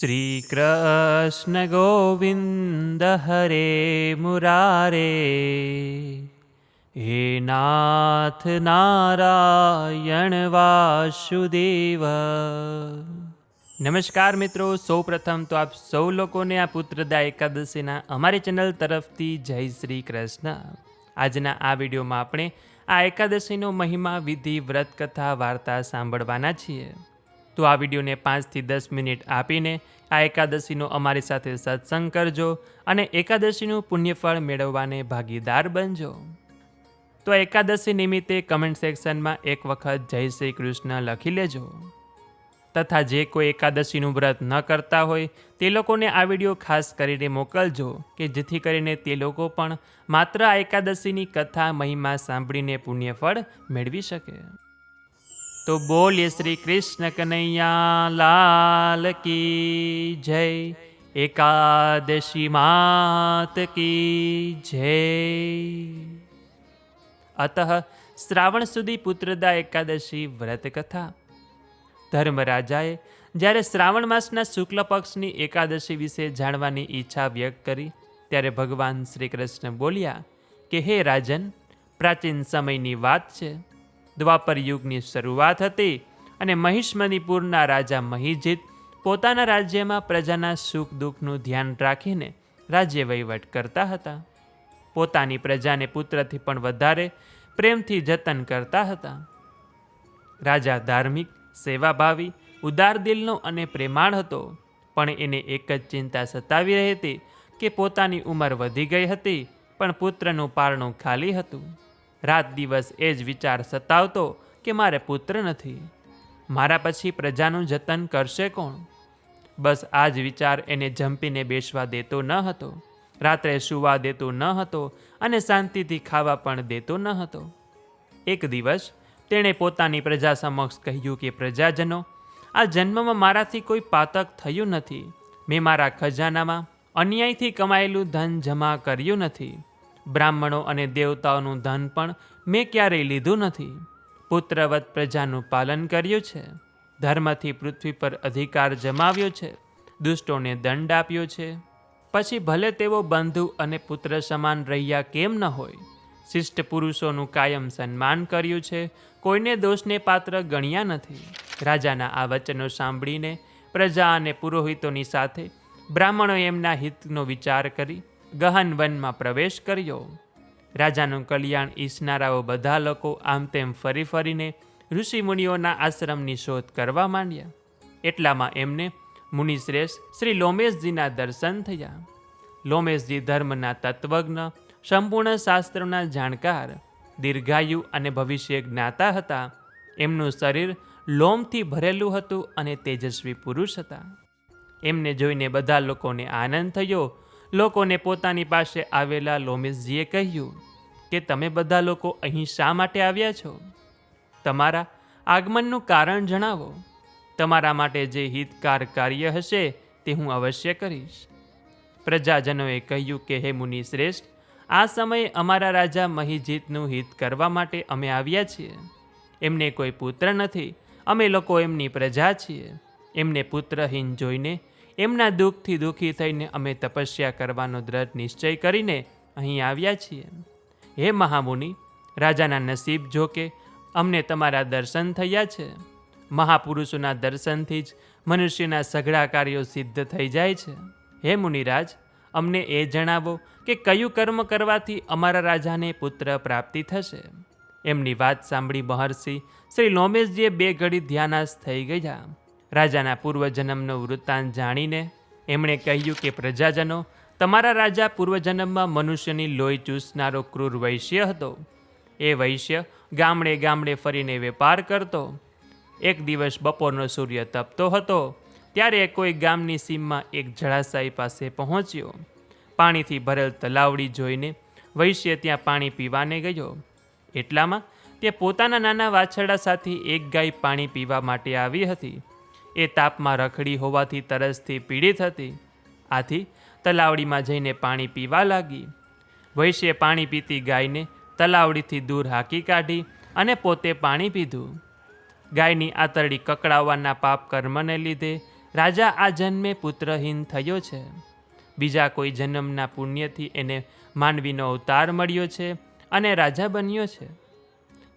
શ્રીકૃષ્ણ ગોવિંદ હરે મુરારે હે નાથ નારાયણ વાસુદેવ નમસ્કાર મિત્રો સૌપ્રથમ તો આપ સૌ લોકોને આ પુત્રદા એકાદશીના અમારી ચેનલ તરફથી જય શ્રી કૃષ્ણ આજના આ વિડીયોમાં આપણે આ એકાદશીનો મહિમા, વિધિ, વ્રત, કથા, વાર્તા સાંભળવાના છીએ. તો આ વિડીયોને પાંચથી દસ મિનિટ આપીને આ એકાદશીનો અમારી સાથે સત્સંગ કરજો અને એકાદશીનું પુણ્યફળ મેળવવાને ભાગીદાર બનજો. તો એકાદશી નિમિત્તે કમેન્ટ સેક્શનમાં એક વખત જય શ્રી કૃષ્ણ લખી લેજો. તથા જે કોઈ એકાદશીનું વ્રત ન કરતા હોય તે લોકોને આ વીડિયો ખાસ કરીને મોકલજો કે જેથી કરીને તે લોકો પણ માત્ર આ એકાદશીની કથા મહિમા સાંભળીને પુણ્યફળ મેળવી શકે. તો બોલીએ શ્રી કૃષ્ણ કનૈયા લાલ કી જય. એકાદશી માત કી જય. અત શ્રાવણ સુધી પુત્રદા એકાદશી વ્રત કથા. ધર્મરાજાએ જ્યારે શ્રાવણ માસના શુક્લ પક્ષની એકાદશી વિશે જાણવાની ઈચ્છા વ્યક્ત કરી, ત્યારે ભગવાન શ્રી કૃષ્ણ બોલ્યા કે, હે રાજન, પ્રાચીન સમયની વાત છે. દ્વાપર યુગની શરૂઆત હતી અને મહિષ્મનીપુરના રાજા મહિજીત પોતાના રાજ્યમાં પ્રજાના સુખ દુઃખનું ધ્યાન રાખીને રાજ્ય વહીવટ કરતા હતા. પોતાની પ્રજાને પુત્રથી પણ વધારે પ્રેમથી જતન કરતા હતા. રાજા ધાર્મિક, સેવાભાવી, ઉદાર દિલનો અને પ્રેમાળ હતો, પણ એને એક જ ચિંતા સતાવી રહી હતી કે પોતાની ઉંમર વધી ગઈ હતી, પણ પુત્રનું પારણું ખાલી હતું. રાત દિવસ એ જ વિચાર સતાવતો કે મારે પુત્ર નથી. મારા પછી પ્રજાનું જતન કરશે કોણ? બસ આ જ વિચાર એને જંપીને બેસવા દેતો ન હતો. રાત્રે સૂવા દેતો ન હતો અને શાંતિથી ખાવા પણ દેતો ન હતો. એક દિવસ તેણે પોતાની પ્રજા સમક્ષ કહ્યું કે, પ્રજાજનો, આ જન્મમાં મારાથી કોઈ પાતક થયું નથી. મેં મારા ખજાનામાં અન્યાયથી કમાયેલું ધન જમા કર્યું નથી. બ્રાહ્મણો અને દેવતાઓનું ધન પણ મેં ક્યારેય લીધું નથી. પુત્રવત પ્રજાનું પાલન કર્યું છે. ધર્મથી પૃથ્વી પર અધિકાર જમાવ્યો છે. દુષ્ટોને દંડ આપ્યો છે. પછી ભલે તેઓ બંધુ અને પુત્ર સમાન રહ્યા કેમ ન હોય. શિષ્ટ પુરુષોનું કાયમ સન્માન કર્યું છે. કોઈને દોષને પાત્ર ગણ્યા નથી. રાજાના આ વચનો સાંભળીને પ્રજા અને પુરોહિતોની સાથે બ્રાહ્મણોએ એમના હિતનો વિચાર કરી ગહન વનમાં પ્રવેશ કર્યો. રાજાનું કલ્યાણ ઈચ્છનારાઓ બધા લોકો આમ તેમ ફરી ફરીને ઋષિમુનિઓના આશ્રમની શોધ કરવા માંડ્યા. એટલામાં એમને મુનિશ્રેષ્ઠ શ્રી લોમેશજીના દર્શન થયા. લોમેશજી ધર્મના તત્વજ્ઞ, સંપૂર્ણ શાસ્ત્રોના જાણકાર, દીર્ઘાયુ અને ભવિષ્ય જ્ઞાતા હતા. એમનું શરીર લોમથી ભરેલું હતું અને તેજસ્વી પુરુષ હતા. એમને જોઈને બધા લોકોને આનંદ થયો લોકોને પોતાની પાસે આવેલા લોમેશજીએ કહ્યું કે તમે બધા લોકો અહીં શા માટે આવ્યા છો? તમારા આગમનનું કારણ જણાવો. તમારા માટે જે હિતકાર કાર્ય હશે તે હું અવશ્ય કરીશ. પ્રજાજનોએ કહ્યું કે, હે મુનિ શ્રેષ્ઠ, આ સમયે અમારા રાજા મહિજીતનું હિત કરવા માટે અમે આવ્યા છીએ. એમને કોઈ પુત્ર નથી. અમે લોકો એમની પ્રજા છીએ. એમને પુત્રહીન જોઈને એમના દુઃખથી દુઃખી થઈને અમે તપસ્યા કરવાનો દ્રઢ નિશ્ચય કરીને અહીં આવ્યા છીએ. હે મહામુનિ, રાજાના નસીબ જો કે અમને તમારા દર્શન થયા છે. મહાપુરુષોના દર્શનથી જ મનુષ્યના સઘળા કાર્યો સિદ્ધ થઈ જાય છે. હે મુનિરાજ, અમને એ જણાવો કે કયું કર્મ કરવાથી અમારા રાજાને પુત્ર પ્રાપ્તિ થશે? એમની વાત સાંભળી મહર્ષિ શ્રી લોમેશજીએ બે ઘડી ધ્યાનાશ થઈ ગયા. રાજાના પૂર્વજન્મનો વૃત્તાંત જાણીને એમણે કહ્યું કે, પ્રજાજનો, તમારા રાજા પૂર્વજન્મમાં મનુષ્યની લોહી ચૂસનારો ક્રૂર વૈશ્ય હતો. એ વૈશ્ય ગામડે ગામડે ફરીને વેપાર કરતો. એક દિવસ બપોરનો સૂર્ય તપતો હતો. ત્યારે કોઈ ગામની સીમમાં એક જળાશય પાસે પહોંચ્યો. પાણીથી ભરેલ તલાવડી જોઈને વૈશ્ય ત્યાં પાણી પીવાને ગયો. એટલામાં તે પોતાના નાના વાછરડા સાથે એક ગાય પાણી પીવા માટે આવી હતી. એ તાપમાં રખડી હોવાથી તરસથી પીડિત હતી. આથી તલાવડીમાં જઈને પાણી પીવા લાગી. વૈશ્યે પાણી પીતી ગાયને તલાવડીથી દૂર હાંકી કાઢી અને પોતે પાણી પીધું. ગાયની આતરડી કકડાવવાના પાપ કર્મને લીધે રાજા આ જન્મે પુત્રહીન થયો છે. બીજા કોઈ જન્મના પુણ્યથી એને માનવીનો અવતાર મળ્યો છે અને રાજા બન્યો છે.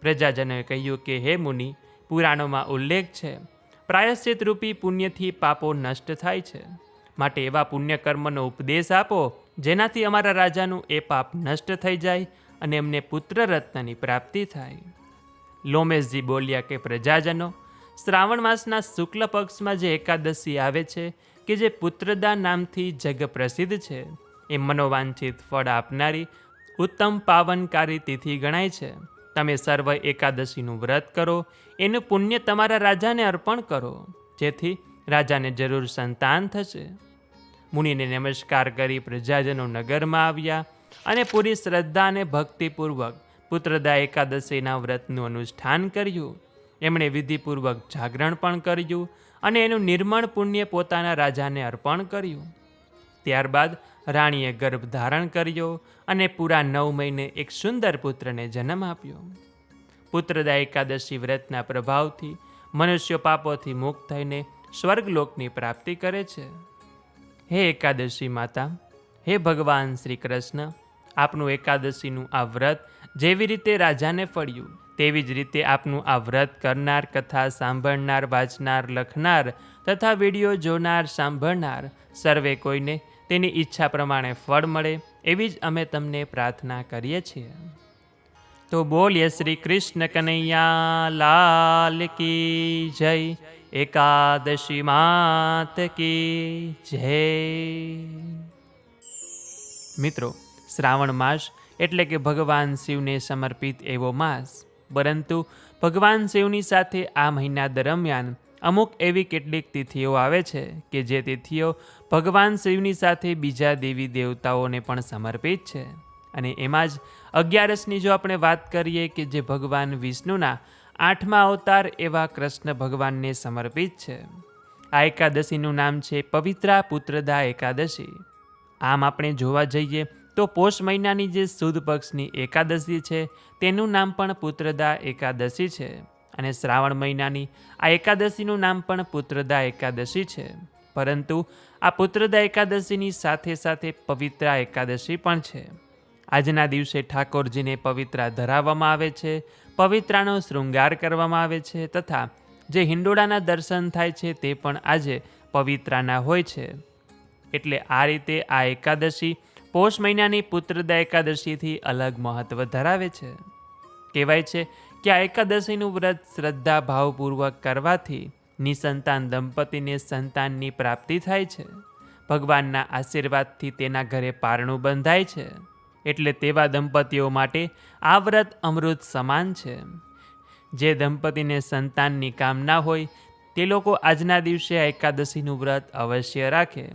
પ્રજાજનોએ કહ્યું કે, હે મુનિ, પુરાણોમાં ઉલ્લેખ છે પ્રાયશ્ચિત રૂપી પુણ્યથી પાપો નષ્ટ થાય છે. માટે એવા પુણ્યકર્મનો ઉપદેશ આપો, જેનાથી અમારા રાજાનું એ પાપ નષ્ટ થઈ જાય અને એમને પુત્ર રત્નની પ્રાપ્તિ થાય. લોમેશજી બોલ્યા કે, પ્રજાજનો, શ્રાવણ માસના શુક્લ પક્ષમાં જે એકાદશી આવે છે, કે જે પુત્રદા નામથી જગ પ્રસિદ્ધ છે, એ મનોવાંછિત ફળ આપનારી ઉત્તમ પાવનકારી તિથિ ગણાય છે. તમે સર્વ એકાદશીનું વ્રત કરો, એનું પુણ્ય તમારા રાજાને અર્પણ કરો, જેથી રાજાને જરૂર સંતાન થશે. મુનિને નમસ્કાર કરી પ્રજાજનો નગરમાં આવ્યા અને પૂરી શ્રદ્ધા અને ભક્તિપૂર્વક પુત્રદા એકાદશીના વ્રતનું અનુષ્ઠાન કર્યું. એમણે વિધિપૂર્વક જાગરણ પણ કર્યું અને એનું નિર્મળ પુણ્ય પોતાના રાજાને અર્પણ કર્યું. ત્યારબાદ રાણીએ ગર્ભ ધારણ કર્યો અને પૂરા નવ મહિને એક સુંદર પુત્રને જન્મ આપ્યો. પુત્રદા એકાદશી વ્રતના પ્રભાવથી મનુષ્ય પાપોથી મુક્ત થઈને સ્વર્ગલોકની પ્રાપ્તિ કરે છે. હે એકાદશી માતા, હે ભગવાન શ્રી કૃષ્ણ, આપનું એકાદશીનું આ વ્રત જેવી રીતે રાજાને ફળ્યું, તેવી જ રીતે આપનું આ વ્રત કરનાર, કથા સાંભળનાર, વાંચનાર, લખનાર તથા વીડિયો જોનાર, સાંભળનાર સર્વે કોઈને તેની ઈચ્છા પ્રમાણે ફળ મળે, એવી જ અમે તમને પ્રાર્થના કરીએ છીએ. તો બોલીએ શ્રી કૃષ્ણ કનૈયા, લાલ કી જય, એકાદશી માત કી જય. મિત્રો, શ્રાવણ માસ એટલે કે ભગવાન શિવને સમર્પિત એવો માસ. પરંતુ ભગવાન શિવની સાથે આ મહિના દરમિયાન અમુક એવી કેટલીક તિથિઓ આવે છે કે જે તિથિઓ ભગવાન શિવની સાથે બીજા દેવી દેવતાઓને પણ સમર્પિત છે. અને એમાં જ અગિયારસની જો આપણે વાત કરીએ કે જે ભગવાન વિષ્ણુના આઠમા અવતાર એવા કૃષ્ણ ભગવાનને સમર્પિત છે. આ એકાદશીનું નામ છે પવિત્રા પુત્રદા એકાદશી. આમ આપણે જોવા જઈએ તો પોષ મહિનાની જે સુદ પક્ષની એકાદશી છે તેનું નામ પણ પુત્રદા એકાદશી છે. અને શ્રાવણ મહિનાની આ એકાદશીનું નામ પણ પુત્રદા એકાદશી છે. પરંતુ આ પુત્રદા એકાદશીની સાથે સાથે પવિત્રા એકાદશી પણ છે. આજના દિવસે ઠાકોરજીને પવિત્રા ધરાવવામાં આવે છે, પવિત્રાનો શૃંગાર કરવામાં આવે છે તથા જે હિંડોળાના દર્શન થાય છે તે પણ આજે પવિત્રાના હોય છે. એટલે આ રીતે આ એકાદશી પોષ મહિનાની પુત્રદા એકાદશીથી અલગ મહત્વ ધરાવે છે. કહેવાય છે કે આ એકાદશીનું વ્રત શ્રદ્ધા ભાવપૂર્વક કરવાથી નિસંતાન દંપતીને સંતાનની પ્રાપ્તિ થાય છે. ભગવાનના આશીર્વાદથી તેના ઘરે પારણું બંધાય છે. એટલે તેવા દંપતીઓ માટે આ વ્રત અમૃત સમાન છે. જે દંપતીને સંતાનની કામના હોય, તે લોકો આજના દિવસે આ એકાદશીનું વ્રત અવશ્ય રાખે.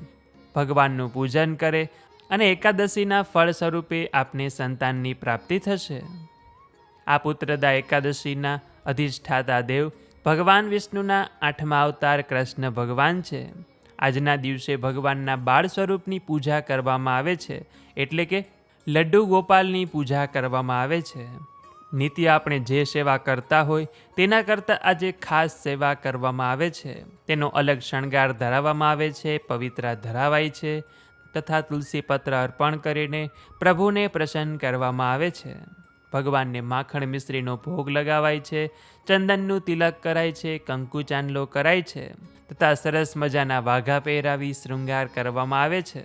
ભગવાનનું પૂજન કરે અને એકાદશીના ફળ સ્વરૂપે આપને સંતાનની પ્રાપ્તિ થશે. આ પુત્રદા એકાદશીના અધિષ્ઠાતા દેવ ભગવાન વિષ્ણુના આઠમા અવતાર કૃષ્ણ ભગવાન છે. આજના દિવસે ભગવાનના બાળ સ્વરૂપની પૂજા કરવામાં આવે છે, એટલે કે લડ્ડુ ગોપાલની પૂજા કરવામાં આવે છે. નિત્ય આપણે જે સેવા કરતા હોય, તેના કરતાં આજે ખાસ સેવા કરવામાં આવે છે. તેનો અલગ શણગાર ધરાવવામાં આવે છે, પવિત્રા ધરાવાય છે, તથા તુલસી પત્ર અર્પણ કરીને પ્રભુને પ્રસન્ન કરવામાં આવે છે. ભગવાનને માખણ મિશ્રીનો ભોગ લગાવાય છે, ચંદનનું તિલક કરાય છે, કંકુ ચાંદલો કરાય છે, તથા સરસ મજાના વાઘા પહેરાવી શૃંગાર કરવામાં આવે છે.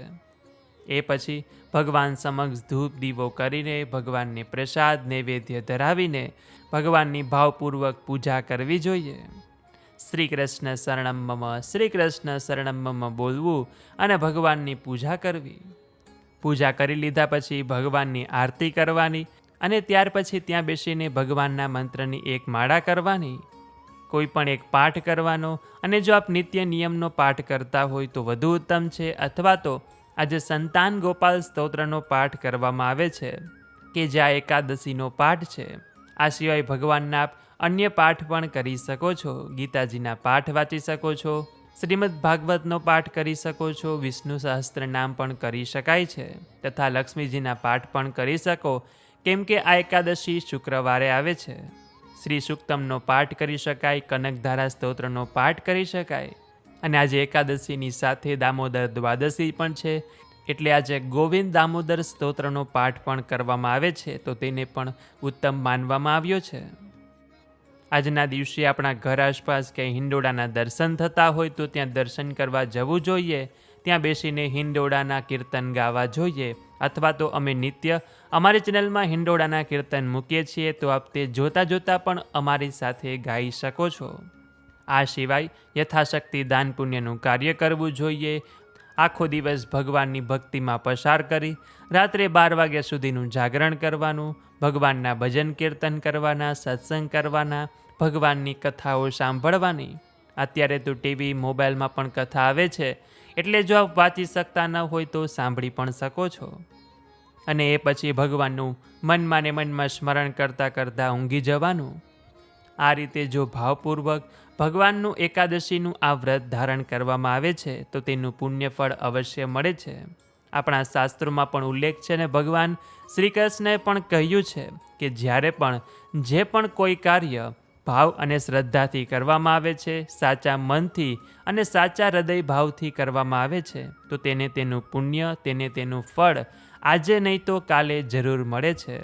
એ પછી ભગવાન સમક્ષ ધૂપ દીવો કરીને ભગવાનને પ્રસાદ નૈવેદ્ય ધરાવીને ભગવાનની ભાવપૂર્વક પૂજા કરવી જોઈએ. શ્રી કૃષ્ણ શરણમ શ્રી કૃષ્ણ શરણમ બોલવું અને ભગવાનની પૂજા કરવી. પૂજા કરી લીધા પછી ભગવાનની આરતી કરવાની અને ત્યાર પછી ત્યાં બેસીને ભગવાનના મંત્રની એક માળા કરવાની, કોઈ પણ એક પાઠ કરવાનો, અને જો આપ નિત્ય નિયમનો પાઠ કરતા હોય તો વધુ ઉત્તમ છે, અથવા તો આજે સંતાન ગોપાલ સ્તોત્રનો પાઠ કરવામાં આવે છે, કે જે આ એકાદશીનો પાઠ છે. આ સિવાય ભગવાનના આપ અન્ય પાઠ પણ કરી શકો છો. ગીતાજીના પાઠ વાંચી શકો છો. શ્રીમદ ભાગવતનો પાઠ કરી શકો છો. વિષ્ણુ સહસ્ત્ર નામ પણ કરી શકાય છે. તથા લક્ષ્મીજીના પાઠ પણ કરી શકો. કેમ કે આ એકાદશી શુક્રવારે આવે છે. શ્રી સુક્તમનો પાઠ કરી શકાય, કનકધારા સ્તોત્રનો પાઠ કરી શકાય. અને આજે એકાદશીની સાથે દામોદર દ્વાદશી પણ છે. એટલે આજે ગોવિંદ દામોદર સ્તોત્રનો પાઠ પણ કરવામાં આવે છે, તો તેને પણ ઉત્તમ માનવામાં આવ્યો છે. આજના દિવસે આપણા ઘર આસપાસ કે હિંડોળાના દર્શન થતા હોય તો ત્યાં દર્શન કરવા જવું જોઈએ. ત્યાં બેસીને હિંડોળાના કીર્તન ગાવા જોઈએ અથવા તો અમે નિત્ય અમારી ચેનલમાં હિંડોળાના કીર્તન મૂકીએ છીએ, તો આપ તે જોતા જોતા પણ અમારી સાથે ગાઈ શકો છો. આ સિવાય યથાશક્તિ દાન પુણ્યનું કાર્ય કરવું જોઈએ. આખો દિવસ ભગવાનની ભક્તિમાં પસાર કરી રાત્રે બાર વાગ્યા સુધીનું જાગરણ કરવાનું, ભગવાનના ભજન કીર્તન કરવાના, સત્સંગ કરવાના, ભગવાનની કથાઓ સાંભળવાની. અત્યારે તો ટીવી, મોબાઈલમાં પણ કથા આવે છે. એટલે જો આપ વાંચી શકતા ન હોય તો સાંભળી પણ શકો છો. અને એ પછી ભગવાનનું મનમાં ને મનમાં સ્મરણ કરતાં કરતાં ઊંઘી જવાનું. આ રીતે જો ભાવપૂર્વક ભગવાનનું એકાદશીનું આ વ્રત ધારણ કરવામાં આવે છે, તો તેનું પુણ્યફળ અવશ્ય મળે છે. આપણા શાસ્ત્રોમાં પણ ઉલ્લેખ છે અને ભગવાન શ્રી કૃષ્ણએ પણ કહ્યું છે કે જ્યારે પણ જે પણ કોઈ કાર્ય ભાવ અને શ્રદ્ધાથી કરવામાં આવે છે, સાચા મનથી અને સાચા હૃદય ભાવથી કરવામાં આવે છે. તો તેને તેનું પુણ્ય, તેને તેનું ફળ આજે નહીં તો કાલે જરૂર મળે છે.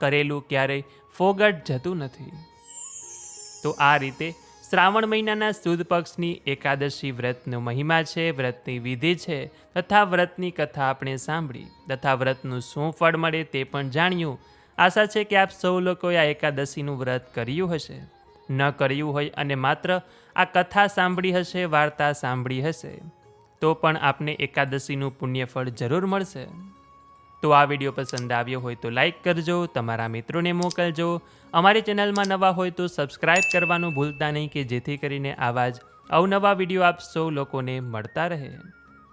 કરેલું ક્યારેય ફોગટ જતું નથી. તો આ રીતે શ્રાવણ મહિનાના સુદ પક્ષની એકાદશી વ્રતનો મહિમા છે, વ્રતની વિધિ છે, તથા વ્રતની કથા આપણે સાંભળી, તથા વ્રતનું શું ફળ મળે તે પણ જાણ્યું આશા છે કે આપ સૌ લોકોએ આ એકાદશીનું વ્રત કર્યું હશે. ન કર્યું હોય અને માત્ર આ કથા સાંભળી હશે, વાર્તા સાંભળી હશે, તો પણ આપને એકાદશીનું પુણ્યફળ જરૂર મળશે. તો આ વીડિયો પસંદ આવ્યો હોય તો લાઇક કરજો, તમારા મિત્રોને મોકલજો. અમારી ચેનલમાં નવા હોય તો સબસ્ક્રાઈબ કરવાનું ભૂલતા નહીં કે જેથી કરીને આવા જ અવનવા વીડિયો આપ સૌ લોકોને મળતા રહે.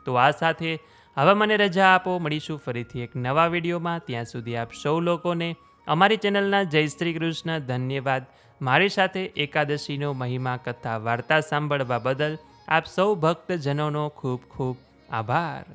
તો આ સાથે હવે મને રજા આપો. મળીશું ફરીથી એક નવા વિડીયોમાં. ત્યાં સુધી આપ સૌ લોકોને અમારી ચેનલના જય શ્રી કૃષ્ણ. ધન્યવાદ. મારી સાથે એકાદશીનો મહિમા કથા વાર્તા સાંભળવા બદલ આપ સૌ ભક્તજનોનો ખૂબ ખૂબ આભાર.